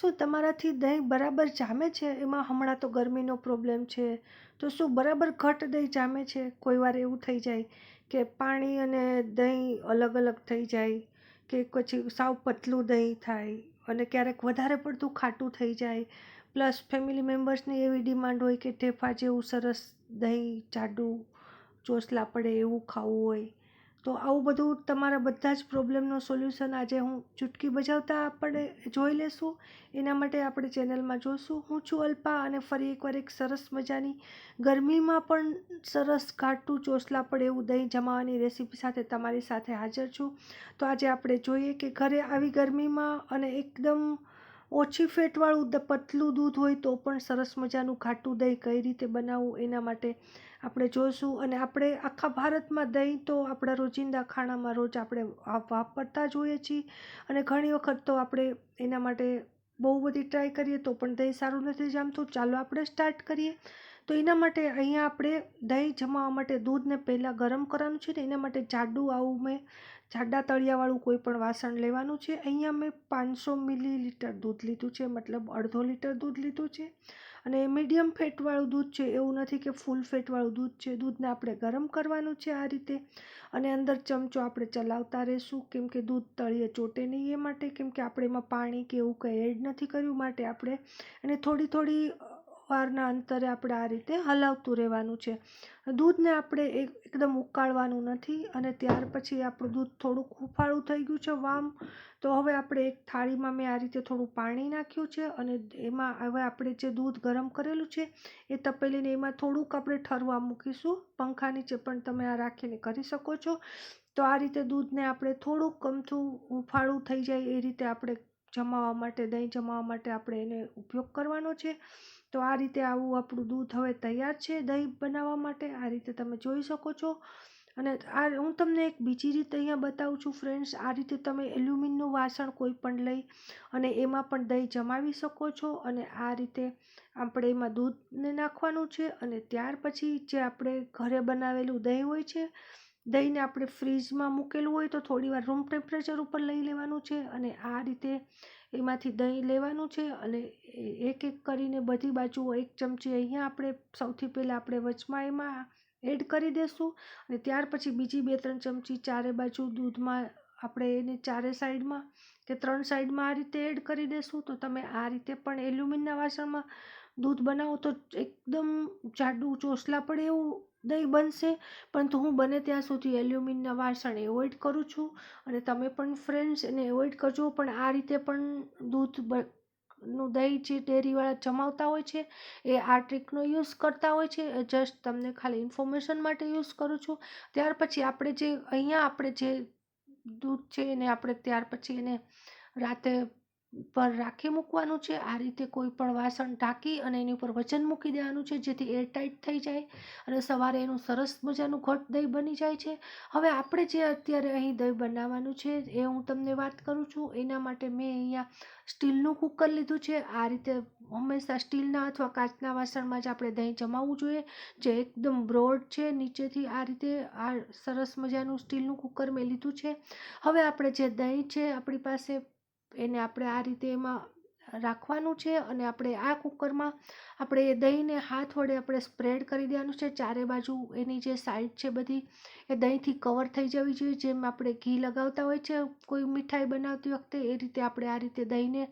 શું તમારાથી દહીં બરાબર જામે છે? એમાં હમણાં તો ગરમીનો પ્રોબ્લેમ છે. તો શું બરાબર ઘટ દહીં જામે છે? કોઈ વાર એવું થઈ જાય કે પાણી અને દહીં અલગ અલગ થઈ જાય કે પછી સાવ પતલું દહીં થાય અને ક્યારેક વધારે પડતું ખાટું થઈ જાય. પ્લસ ફેમિલી મેમ્બર્સની એવી ડિમાન્ડ હોય કે ઢેફા જેવું સરસ દહીં જાડું ચોસલા પડે એવું ખાવું હોય. તો આવું બધું તમારા બધા જ પ્રોબ્લેમનો સોલ્યુશન આજે હું ચૂટકી બજાવતા આપણે જોઈ લેશું. એના માટે આપણે ચેનલમાં જોશું. હું છું અલ્પા અને ફરી એકવાર એક સરસ મજાની, ગરમીમાં પણ સરસ ઘાટું ચોસલા પડે એવું દહીં જમાવાની રેસીપી સાથે તમારી સાથે હાજર છું. તો આજે આપણે જોઈએ કે ઘરે આવી ગરમીમાં અને એકદમ ઓછી ફેટવાળું પતલું દૂધ હોય તો પણ સરસ મજાનું ઘાટું દહીં કઈ રીતે બનાવવું એના માટે આપણે જોઈશું અને આપણે આખા ભારતમાં દહીં તો આપણા રોજિંદા ખાણામાં રોજ આપણે વાપરતા જ હોઈએ છીએ. અને ઘણી વખત તો આપણે એના માટે બહુ બધી ટ્રાય કરીએ તો પણ દહીં સારું નથી જામતું. ચાલો આપણે સ્ટાર્ટ કરીએ. તો એના માટે અહીંયા આપણે દહીં જમાવવા માટે દૂધને પહેલાં ગરમ કરવાનું છે ને એના માટે જાડું આવું મેં જાડા તળિયાવાળું કોઈ પણ વાસણ લેવાનું છે. અહીંયા મેં પાંચસો મિલીલીટર દૂધ લીધું છે, મતલબ અડધો લીટર દૂધ લીધું છે. અને મીડિયમ ફેટવાળું દૂધ છે, એવું નથી કે ફૂલ ફેટવાળું દૂધ છે. દૂધને આપણે ગરમ કરવાનું છે આ રીતે. અને અંદર ચમચો આપણે ચલાવતા રહેશું, કેમ કે દૂધ તળિયે ચોટે નહીં એ માટે, કેમ કે આપણે એમાં પાણી કે એવું કંઈ એડ નથી કર્યું માટે આપણે એને થોડી થોડી વારના અંતરે આપણે આ રીતે હલાવતું રહેવાનું છે. દૂધને આપણે એક એકદમ ઉકાળવાનું નથી અને ત્યાર પછી આપણું દૂધ થોડુંક હુંફાળું થઈ ગયું છે વામ. તો હવે આપણે એક થાળીમાં મેં આ રીતે થોડું પાણી નાખ્યું છે અને એમાં હવે આપણે જે દૂધ ગરમ કરેલું છે એ તપેલીને એમાં થોડુંક આપણે ઠરવા મૂકીશું. પંખા નીચે પણ તમે આ રાખીને કરી શકો છો. તો આ રીતે દૂધને આપણે થોડુંક અમથું હુંફાળું થઈ જાય એ રીતે આપણે જમાવવા માટે, દહીં જમાવવા માટે આપણે એને ઉપયોગ કરવાનો છે. તો આ રીતે આવું આપણું દૂધ હવે તૈયાર છે દહીં બનાવવા માટે. આ રીતે તમે જોઈ શકો છો. અને આ હું તમને એક બીજી રીત અહીંયા બતાવું છું ફ્રેન્ડ્સ. આ રીતે તમે એલ્યુમિનનું વાસણ કોઈ પણ લઈ અને એમાં પણ દહીં જમાવી શકો છો અને આ રીતે આપણે એમાં દૂધને નાખવાનું છે અને ત્યાર પછી જે આપણે ઘરે બનાવેલું દહીં હોય છે દહીંને આપણે ફ્રીજમાં મૂકેલું હોય તો થોડી વાર રૂમ ટેમ્પરેચર ઉપર લઈ લેવાનું છે અને આ રીતે એમાંથી દહીં લેવાનું છે અને એક એક કરીને બધી બાજુ એક ચમચી અહીંયા આપણે સૌથી પહેલાં આપણે વચમાં એમાં એડ કરી દઈશું અને ત્યાર પછી બીજી બે ત્રણ ચમચી ચારે બાજુ દૂધમાં આપણે એને ચારે સાઈડમાં કે ત્રણ સાઈડમાં આ રીતે એડ કરી દઈશું તો તમે આ રીતે પણ એલ્યુમિનના વાસણમાં દૂધ બનાવો તો એકદમ જાડું ચોસલા પડે એવું દહીં બનશે. પરંતુ હું બને ત્યાં સુધી એલ્યુમિનના વાસણ એવોઇડ કરું છું અને તમે પણ ફ્રેન્ડ્સ એને એવોઇડ કરજો. પણ આ રીતે પણ દૂધનું દહીં જે ડેરીવાળા જમાવતા હોય છે, એ આ ટ્રીકનો યુઝ કરતા હોય છે. જસ્ટ તમને ખાલી ઇન્ફોર્મેશન માટે યુઝ કરું છું. ત્યાર પછી આપણે જે, અહીંયા આપણે જે દૂધ છે એને આપણે ત્યાર પછી એને રાતે પર રાખી મૂકવાનું છે? આ રીતે કોઈ પણ વાસણ ઢાંકી અને એની ઉપર વજન મૂકી દેવાનું છે જેથી એરટાઈટ થઈ જાય અને સવારે એનું સરસ મજાનું ઘટ દહીં બની જાય છે. હવે આપણે જે અત્યારે અહીં દહીં બનાવવાનું છે એ હું તમને વાત કરું છું. એના માટે મેં અહીંયા સ્ટીલનું કુકર લીધું છે. આ રીતે હંમેશા સ્ટીલના અથવા કાચના વાસણમાં જ આપણે દહીં જમાવવું જોઈએ. જે એકદમ બ્રોડ છે. નીચેથી આ રીતે આ સરસ મજાનું સ્ટીલનું કુકર મેં લીધું છે. હવે આપણે જે દહીં છે, આપણી પાસે એને આપણે આ રીતે એમાં રાખવાનું છે અને આપણે આ કુકરમાં આપણે એ દહીંને હાથ વડે આપણે સ્પ્રેડ કરી દેવાનું છે. ચારે બાજુ એની જે સાઈડ છે બધી એ દહીંથી કવર થઈ જવી જોઈએ. જેમ આપણે ઘી લગાવતા હોય છે, કોઈ મીઠાઈ બનાવતી વખતે એ રીતે આપણે આ રીતે દહીંને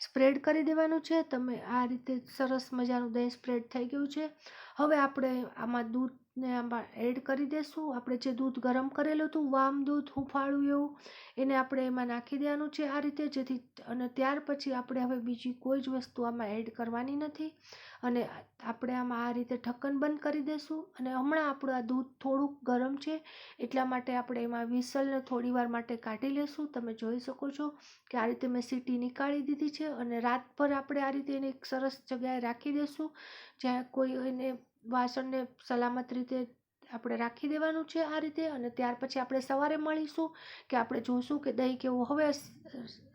સ્પ્રેડ કરી દેવાનું છે. તમે આ રીતે સરસ મજાનું દહીં સ્પ્રેડ થઈ ગયું છે. હવે આપણે આમાં દૂધને આમાં એડ કરી દઈશું આપણે જે દૂધ ગરમ કરેલું હતું, વામ દૂધ હુંફાળું એવું, એને આપણે એમાં નાખી દેવાનું છે આ રીતે, જેથી અને ત્યાર પછી આપણે હવે બીજી કોઈ જ વસ્તુ આમાં એડ કરવાની નથી. અને આપણે આમાં આ રીતે ઢક્કન બંધ કરી દઈશું અને હમણાં આપણું આ દૂધ થોડુંક ગરમ છે, એટલા માટે આપણે એમાં વિસલને થોડી વાર માટે કાઢી લેશું. તમે જોઈ શકો છો કે આ રીતે મેં સીટી નીકાળી દીધી છે. અને રાતભર આપણે આ રીતે એને એક સરસ જગ્યાએ રાખી દઈશું જ્યાં કોઈ એને વાસણને સલામત રીતે આપણે રાખી દેવાનું છે આ રીતે અને ત્યાર પછી આપણે સવારે મળીશું કે આપણે જોઈશું કે દહીં કેવું હવે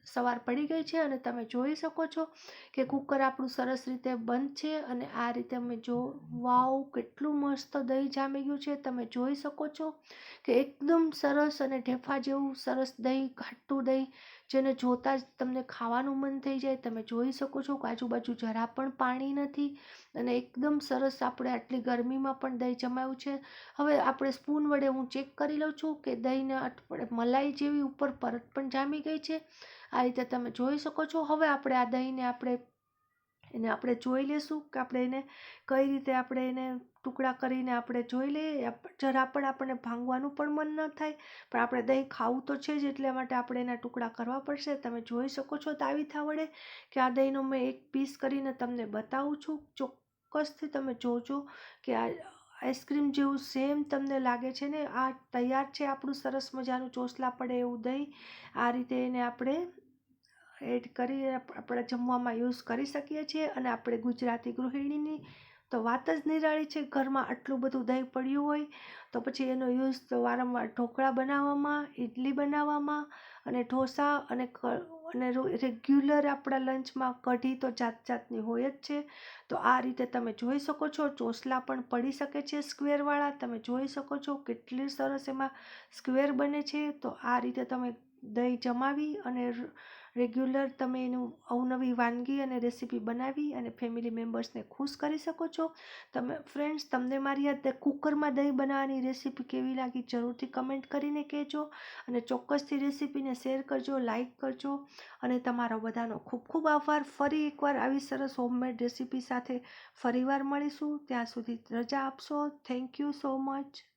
સવાર પડી ગઈ છે અને તમે જોઈ શકો છો કે કુકર આપણું સરસ રીતે બંધ છે અને આ રીતે અમે જો, વાવ કેટલું મસ્ત દહીં જામી ગયું છે. તમે જોઈ શકો છો કે એકદમ સરસ અને ઢેફા જેવું સરસ દહીં, ઘાટું દહીં જેને જોતાં જ તમને ખાવાનું મન થઈ જાય, તમે જોઈ શકો છો કે આજુબાજુ જરા પણ પાણી નથી અને એકદમ સરસ આપણે આટલી ગરમીમાં પણ દહીં જમાયું છે. હવે આપણે સ્પૂન વડે હું ચેક કરી લઉં છું કે દહીંને આપણે મલાઈ જેવી ઉપર પરત પણ જામી ગઈ છે. આ રીતે તમે જોઈ શકો છો. હવે આપણે આ દહીંને આપણે, એને આપણે જોઈ લેશું કે આપણે એને કઈ રીતે આપણે એને ટુકડા કરીને આપણે જોઈ લઈએ જરા પણ આપણને ભાંગવાનું પણ મન ન થાય. પણ આપણે દહીં ખાવું તો છે જ, એટલા માટે આપણે એના ટુકડા કરવા પડશે. તમે જોઈ શકો છો તાવીથા વડે કે આ દહીંનો મેં એક પીસ કરીને તમને બતાવું છું. ચોક્કસથી તમે જોજો કે આ આઈસ્ક્રીમ જેવું સેમ તમને લાગે છે ને, આ તૈયાર છે, આપણું સરસ મજાનું ચોસલા પડે એવું દહીં. આ રીતે એને આપણે એડ કરી આપણે જમવામાં યુઝ કરી શકીએ છીએ અને આપણે ગુજરાતી ગૃહિણીની તો વાત જ નિરાળી છે, ઘરમાં આટલું બધું દહીં પડ્યું હોય તો પછી એનો યુઝ તો વારંવાર ઢોકળા બનાવવામાં ઇડલી બનાવવામાં અને ઢોસા અને અને રેગ્યુલર આપણા લંચમાં કઢી તો જાત જાતની હોય જ છે. તો આ રીતે તમે જોઈ શકો છો, ચોસલા પણ પડી શકે છે સ્ક્વેરવાળા. તમે જોઈ શકો છો કેટલી સરસ એમાં સ્ક્વેર બને છે. તો આ રીતે તમે દહીં જમાવી અને રેગ્યુલર તમે એનું અવનવી વાનગી અને રેસીપી બનાવી અને ફેમિલી મેમ્બર્સને ખુશ કરી શકો છો. તમે ફ્રેન્ડ્સ, તમને મારી આ કુકરમાં દહીં બનાવવાની રેસીપી કેવી લાગી જરૂરથી કમેન્ટ કરીને કહેજો. અને ચોક્કસથી રેસીપીને શેર કરજો લાઇક કરજો. અને તમારો બધાનો ખૂબ ખૂબ આભાર. ફરી એકવાર આવી સરસ હોમમેડ રેસીપી સાથે ફરીવાર મળીશું. ત્યાં સુધી રજા આપશો. Thank you so much.